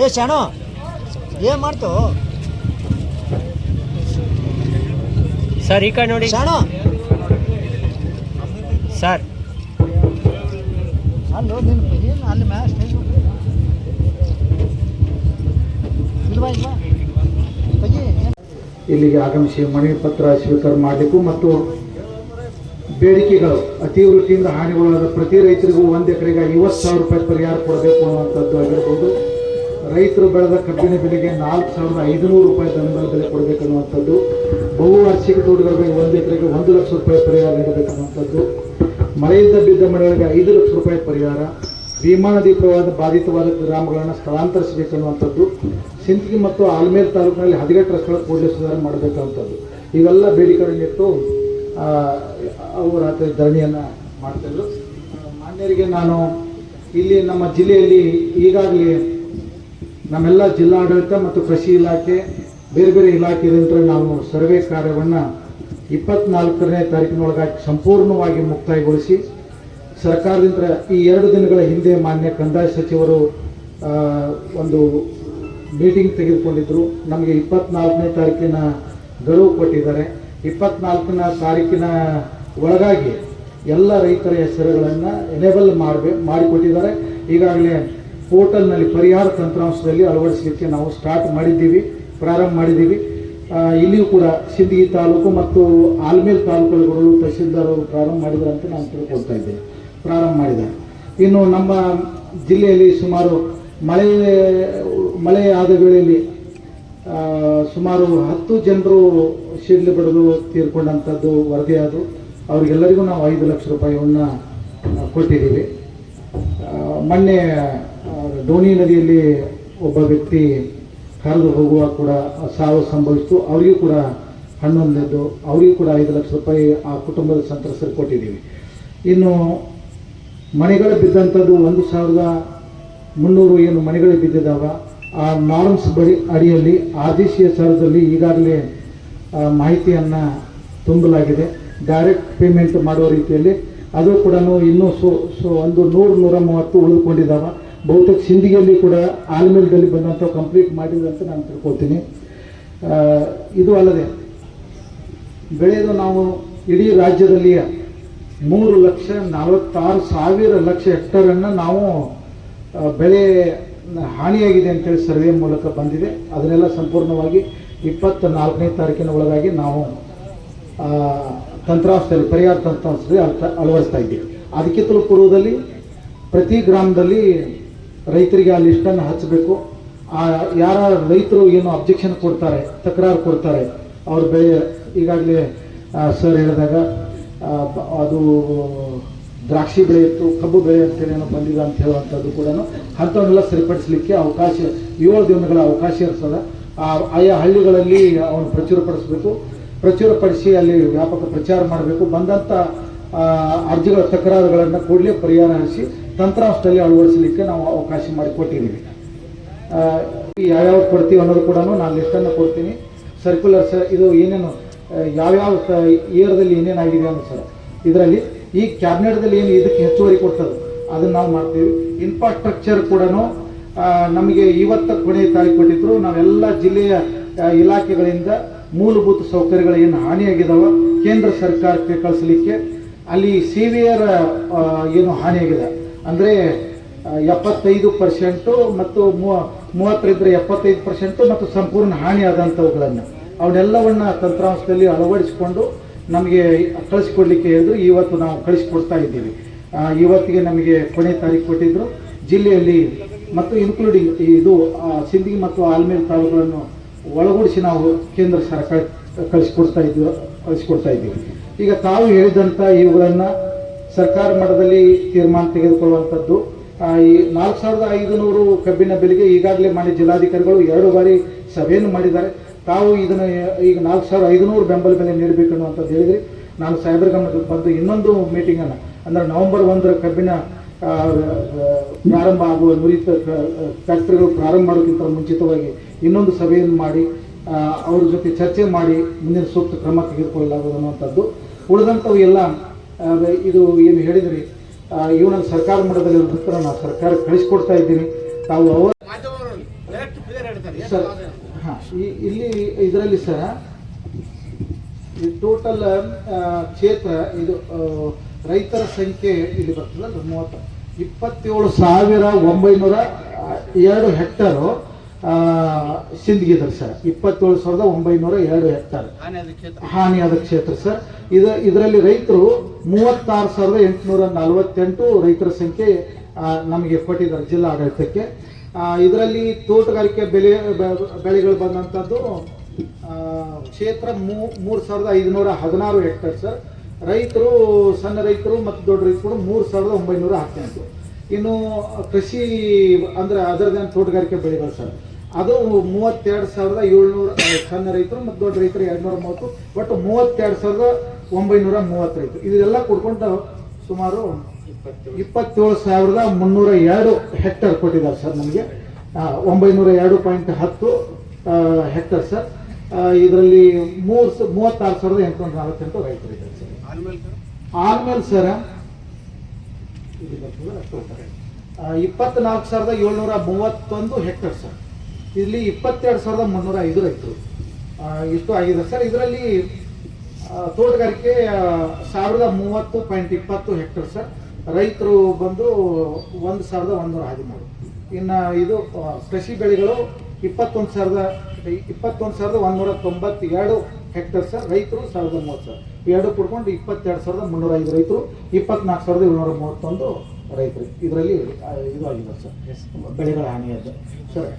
ಏ ಶಾಣು ಏನ್ ಮಾಡ್ತು? ಸರ್ ಈ ಕಡೆ ನೋಡಿ. ಶಾಣು. ಸರ್. ಅಲ್ಲೋ ನಿನ್ನ ಏನು ಅಲ್ಲಿ ಮ್ಯಾಚ್ ಸ್ಟೇಜ್ ಇಲ್ವಾ ಇಲ್ವಾ? ಇಲ್ಲಿಗೆ ಆಗಮಿಸಿ ಮನವಿ ಪತ್ರ ಸ್ವೀಕಾರ ಮಾಡಬೇಕು ಮತ್ತು ಬೇಡಿಕೆಗಳು ಅತಿವೃಷ್ಟಿಯಿಂದ ಹಾನಿಗೊಳಗಾದ ಪ್ರತಿ ರೈತರಿಗೂ ಒಂದು ಎಕರೆಗೆ ಐವತ್ತು ಸಾವಿರ ರೂಪಾಯಿ ಪರಿಹಾರ ಕೊಡಬೇಕು ಅನ್ನುವಂಥದ್ದು ಆಗಿರ್ಬೋದು. ರೈತರು ಬೆಳೆದ ಕಬ್ಬಿನ ಬೆಲೆಗೆ ನಾಲ್ಕು ಸಾವಿರದ ಐದುನೂರು ರೂಪಾಯಿ ಬೆಂಬಲ ಬೆಲೆ ಕೊಡಬೇಕನ್ನುವಂಥದ್ದು. ಬಹುವಾರ್ಷಿಕ ತೋಟಗಳಿಗೆ ಒಂದು ಎಕರೆಗೆ ಒಂದು ಲಕ್ಷ ರೂಪಾಯಿ ಪರಿಹಾರ ನೀಡಬೇಕನ್ನುವಂಥದ್ದು. ಮಳೆಯಿಂದ ಬಿದ್ದ ಮಳೆಗಳಿಗೆ ಐದು ಲಕ್ಷ ರೂಪಾಯಿ ಪರಿಹಾರ. ಭೀಮಾ ನದಿ ಪ್ರವಾಹದ ಬಾಧಿತವಾದ ಗ್ರಾಮಗಳನ್ನು ಸ್ಥಳಾಂತರಿಸಬೇಕನ್ನುವಂಥದ್ದು. ಸಿಂದಗಿ ಮತ್ತು ಆಲ್ಮೇಲ್ ತಾಲೂಕಿನಲ್ಲಿ ಹದಿನೆಂಟು ರಸ್ತೆಗಳ ಕೂಡಲೇ ಸುಧಾರಣೆ ಮಾಡಬೇಕಂಥದ್ದು ಇವೆಲ್ಲ ಬೇಡಿಕೆಗಳನ್ನಿಟ್ಟು ರಾತ್ರಿ ಧರಣಿಯನ್ನು ಮಾಡ್ತಿದ್ರು. ಮಾನ್ಯರಿಗೆ ನಾನು ಇಲ್ಲಿ ನಮ್ಮ ಜಿಲ್ಲೆಯಲ್ಲಿ ಈಗಾಗಲೇ ನಮ್ಮೆಲ್ಲ ಜಿಲ್ಲಾಡಳಿತ ಮತ್ತು ಕೃಷಿ ಇಲಾಖೆ, ಬೇರೆ ಬೇರೆ ಇಲಾಖೆಯಿಂದ ನಾವು ಸರ್ವೆ ಕಾರ್ಯವನ್ನು ಇಪ್ಪತ್ನಾಲ್ಕನೇ ತಾರೀಕಿನೊಳಗಾಗಿ ಸಂಪೂರ್ಣವಾಗಿ ಮುಕ್ತಾಯಗೊಳಿಸಿ, ಸರ್ಕಾರದಿಂದ ಈ ಎರಡು ದಿನಗಳ ಹಿಂದೆ ಮಾನ್ಯ ಕಂದಾಯ ಸಚಿವರು ಒಂದು ಮೀಟಿಂಗ್ ತೆಗೆದುಕೊಂಡಿದ್ದರು ನಮಗೆ ಇಪ್ಪತ್ನಾಲ್ಕನೇ ತಾರೀಕಿನ ಗಡುವು ಕೊಟ್ಟಿದ್ದಾರೆ. ಇಪ್ಪತ್ನಾಲ್ಕನ ತಾರೀಕಿನ ಒಳಗಾಗಿ ಎಲ್ಲ ರೈತರ ಹೆಸರುಗಳನ್ನು ಎನೇಬಲ್ ಮಾಡಬೇಕು ಮಾಡಿಕೊಟ್ಟಿದ್ದಾರೆ. ಈಗಾಗಲೇ ಪೋರ್ಟಲ್ನಲ್ಲಿ ಪರಿಹಾರ ತಂತ್ರಾಂಶದಲ್ಲಿ ಅಳವಡಿಸಲಿಕ್ಕೆ ನಾವು ಸ್ಟಾರ್ಟ್ ಮಾಡಿದ್ದೀವಿ, ಪ್ರಾರಂಭ ಮಾಡಿದ್ದೀವಿ. ಇಲ್ಲಿಯೂ ಕೂಡ ಸಿಂದಗಿ ತಾಲೂಕು ಮತ್ತು ಆಲ್ಮೇಲ್ ತಾಲೂಕುಗಳು ತಹಸೀಲ್ದಾರರು ಪ್ರಾರಂಭ ಮಾಡಿದ್ರು ಅಂತ ನಾನು ತಿಳ್ಕೊಳ್ತಾ ಇದ್ದೇನೆ. ಪ್ರಾರಂಭ ಮಾಡಿದ್ದಾರೆ. ಇನ್ನು ನಮ್ಮ ಜಿಲ್ಲೆಯಲ್ಲಿ ಸುಮಾರು ಮಳೆ ಮಳೆ ಆದ ವೇಳೆಯಲ್ಲಿ ಸುಮಾರು ಹತ್ತು ಜನರು ಶಿಡ್ಲು ಬಡಿದು ತೀರ್ಕೊಂಡಂಥದ್ದು ವರದಿಯಾದು ಅವರಿಗೆಲ್ಲರಿಗೂ ನಾವು ಐದು ಲಕ್ಷ ರೂಪಾಯಿಯನ್ನು ಕೊಟ್ಟಿದ್ದೀವಿ. ಮೊನ್ನೆ ಡೋಣಿ ನದಿಯಲ್ಲಿ ಒಬ್ಬ ವ್ಯಕ್ತಿ ಹರಿದು ಹೋಗುವ ಕೂಡ ಸಾವು ಸಂಭವಿಸಿತು. ಅವರಿಗೂ ಕೂಡ ಹನ್ನೊಂದನೇದು ಅವರಿಗೂ ಕೂಡ ಐದು ಲಕ್ಷ ರೂಪಾಯಿ ಆ ಕುಟುಂಬದ ಸಂತ್ರಸ್ತರು ಕೊಟ್ಟಿದ್ದೀವಿ. ಇನ್ನು ಮನೆಗಳು ಬಿದ್ದಂಥದ್ದು ಒಂದು ಸಾವಿರದ ಮುನ್ನೂರು ಏನು ಮನೆಗಳು ಬಿದ್ದಿದ್ದಾವ. ಆ ನಾರ್ಮ್ಸ್ ಬಳಿ ಅಡಿಯಲ್ಲಿ ಆದೇಶೀಯ ಸಾಲದಲ್ಲಿ ಈಗಾಗಲೇ ಮಾಹಿತಿಯನ್ನು ತುಂಬಲಾಗಿದೆ. ಡೈರೆಕ್ಟ್ ಪೇಮೆಂಟ್ ಮಾಡುವ ರೀತಿಯಲ್ಲಿ. ಅದು ಕೂಡ ಇನ್ನೂ ಸೊ ಸೊ, ಒಂದು ನೂರು ನೂರ ಮೂವತ್ತು ಉಳಿದುಕೊಂಡಿದ್ದಾವೆ. ಬಹುತೇಕ ಸಿಂಧಿಗೆಯಲ್ಲಿ ಕೂಡ ಆಲ್ಮೇಲ್ದಲ್ಲಿ ಬಂದಂಥ ಕಂಪ್ಲೀಟ್ ಮಾಡಿದೆ ಅಂತ ನಾನು ತಿಳ್ಕೊಳ್ತೀನಿ. ಇದು ಅಲ್ಲದೆ, ಬೆಳೆದು ನಾವು ಇಡೀ ರಾಜ್ಯದಲ್ಲಿಯ ಮೂರು ಲಕ್ಷ ನಲವತ್ತಾರು ಸಾವಿರ ಲಕ್ಷ ಹೆಕ್ಟರನ್ನು ನಾವು ಬೆಳೆ ಹಾನಿಯಾಗಿದೆ ಅಂತೇಳಿ ಸರ್ವೆ ಮೂಲಕ ಬಂದಿದೆ. ಅದನ್ನೆಲ್ಲ ಸಂಪೂರ್ಣವಾಗಿ ಇಪ್ಪತ್ತ ನಾಲ್ಕನೇ ತಾರೀಕಿನ ಒಳಗಾಗಿ ನಾವು ತಂತ್ರಾಂಶದಲ್ಲಿ ಪರಿಹಾರ ತಂತ್ರಾಂಶದಲ್ಲಿ ಅಳವಡಿಸ್ತಾ ಇದ್ದೀವಿ. ಅದಕ್ಕಿಂತಲೂ ಪೂರ್ವದಲ್ಲಿ ಪ್ರತಿ ಗ್ರಾಮದಲ್ಲಿ ರೈತರಿಗೆ ಆ ಲಿಸ್ಟನ್ನು ಹಚ್ಚಬೇಕು ಆ, ಯಾರ ರೈತರು ಏನು ಅಬ್ಜೆಕ್ಷನ್ ಕೊಡ್ತಾರೆ, ತಕರಾರು ಕೊಡ್ತಾರೆ, ಅವ್ರ ಬೆಳೆ, ಈಗಾಗಲೇ ಸರ್ ಹೇಳಿದಾಗ ಅದು, ದ್ರಾಕ್ಷಿ ಬೆಳೆ ಇತ್ತು, ಕಬ್ಬು ಬೆಳೆ ಅಂತೇಳಿ ಏನೋ ಬಂದಿದೆ ಅಂತ ಹೇಳುವಂಥದ್ದು ಕೂಡ ಅಂಥವನ್ನೆಲ್ಲ ಸರಿಪಡಿಸಲಿಕ್ಕೆ ಅವಕಾಶ, ಏಳು ದಿನಗಳ ಅವಕಾಶ ಇರ್ತದೆ. ಆ, ಆಯಾ ಹಳ್ಳಿಗಳಲ್ಲಿ ಅವನು ಪ್ರಚುರಪಡಿಸಬೇಕು. ಪ್ರಚುರಪಡಿಸಿ ಅಲ್ಲಿ ವ್ಯಾಪಕ ಪ್ರಚಾರ ಮಾಡಬೇಕು. ಬಂದಂಥ ಅರ್ಜಿಗಳ ತಕರಾರುಗಳನ್ನು ಕೂಡಲೇ ಪರಿಹಾರ ಹರಿಸಿ ತಂತ್ರಾಂಶದಲ್ಲಿ ಅಳವಡಿಸಲಿಕ್ಕೆ ನಾವು ಅವಕಾಶ ಮಾಡಿಕೊಟ್ಟಿದ್ದೀವಿ. ಯಾವ್ಯಾವ ಕೊಡ್ತೀವಿ ಅನ್ನೋದು ಕೂಡ ನಾನು ಲಿಸ್ಟನ್ನು ಕೊಡ್ತೀನಿ. ಸರ್ಕ್ಯುಲರ್ ಸರ್ ಇದು ಏನೇನು ಯಾವ್ಯಾವ ಇಯರ್ದಲ್ಲಿ ಏನೇನಾಗಿದೆ ಅಂತ ಸರ್. ಇದರಲ್ಲಿ ಈ ಕ್ಯಾಬಿನೆಟ್ದಲ್ಲಿ ಏನು ಇದಕ್ಕೆ ಹೆಚ್ಚುವರಿ ಕೊಡ್ತದೆ, ಅದನ್ನು ನಾವು ಮಾಡ್ತೀವಿ. ಇನ್ಫ್ರಾಸ್ಟ್ರಕ್ಚರ್ ಕೂಡ ನಮಗೆ ಇವತ್ತ ಕೊನೆಯ ತಾರೀಕು ಕೊಟ್ಟಿದ್ರು. ನಾವೆಲ್ಲ ಜಿಲ್ಲೆಯ ಇಲಾಖೆಗಳಿಂದ ಮೂಲಭೂತ ಸೌಕರ್ಯಗಳು ಏನು ಹಾನಿಯಾಗಿದ್ದಾವೆ ಕೇಂದ್ರ ಸರ್ಕಾರಕ್ಕೆ ಕಳಿಸಲಿಕ್ಕೆ ಅಲ್ಲಿ ಸಿವಿಯರ್ ಏನು ಹಾನಿಯಾಗಿದೆ? ಅಂದರೆ ಎಪ್ಪತ್ತೈದು ಪರ್ಸೆಂಟು ಮತ್ತು ಮೂವ- ಮೂವತ್ತರಿಂದ ಎಪ್ಪತ್ತೈದು ಪರ್ಸೆಂಟು ಮತ್ತು ಸಂಪೂರ್ಣ ಹಾನಿಯಾದಂಥವುಗಳನ್ನು ಅವನ್ನೆಲ್ಲವನ್ನ ತಂತ್ರಾಂಶದಲ್ಲಿ ಅಳವಡಿಸಿಕೊಂಡು ನಮಗೆ ಕಳಿಸ್ಕೊಡ್ಲಿಕ್ಕೆ ಹೇಳಿದ್ರು. ಇವತ್ತು ನಾವು ಕಳಿಸ್ಕೊಡ್ತಾ ಇದ್ದೀವಿ. ಇವತ್ತಿಗೆ ನಮಗೆ ಕೊನೆ ತಾರೀಕು ಕೊಟ್ಟಿದ್ದರು ಜಿಲ್ಲೆಯಲ್ಲಿ ಮತ್ತು ಇನ್ಕ್ಲೂಡಿಂಗ್ ಇದು ಸಿಂದಗಿ ಮತ್ತು ಆಲ್ಮೇಲ್ ತಾಲೂಕುಗಳನ್ನು ಒಳಗೂಡಿಸಿ ನಾವು ಕೇಂದ್ರ ಸರ್ಕಾರ ಕಳಿಸ್ಕೊಡ್ತಾ ಇದ್ದೀವಿ ಕಳಿಸ್ಕೊಡ್ತಾ ಇದ್ದೀವಿ. ಈಗ ತಾವು ಹೇಳಿದಂಥ ಇವುಗಳನ್ನು ಸರ್ಕಾರ ಮಟ್ಟದಲ್ಲಿ ತೀರ್ಮಾನ ತೆಗೆದುಕೊಳ್ಳುವಂಥದ್ದು. ಈ ನಾಲ್ಕು ಸಾವಿರದ ಐದುನೂರು ಕಬ್ಬಿನ ಬೆಲೆಗೆ ಈಗಾಗಲೇ ಮಾಡಿ ಜಿಲ್ಲಾಧಿಕಾರಿಗಳು ಎರಡು ಬಾರಿ ಸಭೆಯನ್ನು ಮಾಡಿದ್ದಾರೆ. ತಾವು ಇದನ್ನು ಈಗ ನಾಲ್ಕು ಸಾವಿರ ಐದುನೂರು ಬೆಂಬಲ ಬೆಲೆ ನೀಡಬೇಕು ಅನ್ನುವಂಥದ್ದು ಹೇಳಿದ್ರಿ. ನಾನು ಸೈಬರ್ ಗಮನಕ್ಕೆ ಬಂದು ಇನ್ನೊಂದು ಮೀಟಿಂಗನ್ನು ಅಂದರೆ ನವೆಂಬರ್ ಒಂದರ ಕಬ್ಬಿನ ಪ್ರಾರಂಭ ಆಗುವ ನುರಿತ ಫ್ಯಾಕ್ಟ್ರಿಗಳು ಪ್ರಾರಂಭ ಮಾಡೋಕ್ಕಿಂತ ಮುಂಚಿತವಾಗಿ ಇನ್ನೊಂದು ಸಭೆಯನ್ನು ಮಾಡಿ ಅವ್ರ ಜೊತೆ ಚರ್ಚೆ ಮಾಡಿ ಮುಂದಿನ ಸೂಕ್ತ ಕ್ರಮ ತೆಗೆದುಕೊಳ್ಳಲಾಗುವುದು ಅನ್ನುವಂಥದ್ದು. ಉಳಿದಂಥವು ಎಲ್ಲ ಇದು ಏನು ಹೇಳಿದ್ರಿ ಇವನ ಸರ್ಕಾರ ಮಟ್ಟದಲ್ಲಿ ಇರೋದಕ್ಕೆ ನಾನು ಸರ್ಕಾರ ಕಳಿಸ್ಕೊಡ್ತಾ ಇದ್ದೀನಿ. ತಾವು ಅವರು ಸರ್, ಹಾಂ, ಈ ಇಲ್ಲಿ ಇದರಲ್ಲಿ ಸರ್ ಟೋಟಲ್ ಕ್ಷೇತ್ರ ಇದು ರೈತರ ಸಂಖ್ಯೆ ಇಲ್ಲಿ ಬರ್ತದೆ ಮೂವತ್ತ ಇಪ್ಪತ್ತೇಳು ಸಾವಿರ ಒಂಬೈನೂರ ಎರಡು ಹೆಕ್ಟರು ಸಿಂದಗಿದ್ದಾರೆ ಸರ್. ಇಪ್ಪತ್ತೇಳು ಸಾವಿರದ ಒಂಬೈನೂರ ಎರಡು ಹೆಕ್ಟರ್ ಹಾನಿಯಾದ ಕ್ಷೇತ್ರ. ಸರ್. ಇದು ಇದರಲ್ಲಿ ರೈತರು ಮೂವತ್ತಾರು ಸಾವಿರದ ಎಂಟುನೂರ ನಲವತ್ತೆಂಟು ರೈತರ ಸಂಖ್ಯೆ ನಮಗೆ ಕೊಟ್ಟಿದ್ದಾರೆ ಜಿಲ್ಲಾ ಆಡಳಿತಕ್ಕೆ. ಇದರಲ್ಲಿ ತೋಟಗಾರಿಕೆ ಬೆಲೆ ಬೆಳೆಗಳು ಬಂದಂಥದ್ದು ಕ್ಷೇತ್ರ ಮೂ ಮೂರು ಸಾವಿರದ ಐದುನೂರ ಹದಿನಾರು ಹೆಕ್ಟೇರ್ ಸರ್. ರೈತರು ಸಣ್ಣ ರೈತರು ಮತ್ತು ದೊಡ್ಡ ರೈತರು ಮೂರು ಸಾವಿರದ ಒಂಬೈನೂರ ಹದಿನೆಂಟು. ಇನ್ನು ಕೃಷಿ ಅಂದರೆ ಅದರದೇ ತೋಟಗಾರಿಕೆ ಬೆಳೆಗಳು ಸರ್. ಅದು ಮೂವತ್ತೆರಡು ಸಾವಿರದ ಏಳ್ನೂರ ಸಣ್ಣ ರೈತರು ಮತ್ತು ದೊಡ್ಡ ರೈತರು ಎರಡುನೂರ ಮೂವತ್ತು ಒಟ್ಟು ಮೂವತ್ತೆರಡು ಸಾವಿರದ ಒಂಬೈನೂರ ಮೂವತ್ತು ರೈತರು. ಇದೆಲ್ಲ ಕೊಡ್ಕೊಂಡು ಸುಮಾರು ಇಪ್ಪತ್ತೇಳು ಸಾವಿರದ ಮುನ್ನೂರ ಎರಡು ಹೆಕ್ಟರ್ ಕೊಟ್ಟಿದ್ದಾರೆ ಸರ್ ನಮಗೆ. ಒಂಬೈನೂರ ಎರಡು ಪಾಯಿಂಟ್ ಹತ್ತು ಹೆಕ್ಟರ್ ಸರ್. ಇದರಲ್ಲಿ ಮೂರು ಮೂವತ್ತಾರು ಸಾವಿರದ ಎಂಟುನೂರ ನಲವತ್ತೆಂಟು ರೈತರು ಇದ್ದಾರೆ ಸರ್. ಆದ್ಮೇಲೆ ಸರ್ ಇಪ್ಪತ್ನಾಲ್ಕು ಸಾವಿರದ ಏಳ್ನೂರ ಮೂವತ್ತೊಂದು ಹೆಕ್ಟರ್ ಸರ್. ಇಲ್ಲಿ ಇಪ್ಪತ್ತೆರಡು ಸಾವಿರದ ಮುನ್ನೂರ ಐದು ರೈತರು. ಇಷ್ಟು ಆಗಿದೆ. ಸರ್ ಇದರಲ್ಲಿ ತೋಟಗಾರಿಕೆ ಸಾವಿರದ ಮೂವತ್ತು ಪಾಯಿಂಟ್ ಇಪ್ಪತ್ತು ಹೆಕ್ಟರ್ ಸರ್. ರೈತರು ಬಂದು ಒಂದು ಸಾವಿರದ ಒಂದೂರ ಹದಿಮೂರು. ಇನ್ನು ಇದು ಕೃಷಿ ಬೆಳೆಗಳು ಇಪ್ಪತ್ತೊಂದು ಸಾವಿರದ ಇಪ್ಪತ್ತೊಂದು ಸಾವಿರದ ಒಂದೂರ ತೊಂಬತ್ತೆರಡು ಹೆಕ್ಟರ್ ಸರ್. ರೈತರು ಸಾವಿರದ ಮೂವತ್ತು ಸರ್ ಎರಡು ಕುಡ್ಕೊಂಡು ಇಪ್ಪತ್ತೆರಡು ಸಾವಿರದ ಮುನ್ನೂರ ಐದು ರೈತರು ಇಪ್ಪತ್ನಾಲ್ಕು ಸಾವಿರದ ಏಳ್ನೂರ ಮೂವತ್ತೊಂದು ರೈತರು. ಇದರಲ್ಲಿ ಇದು ಆಗಿದೆ ಸರ್. ಬೆಳೆಗಳ ಹಾನಿಯಾದ ಸರ್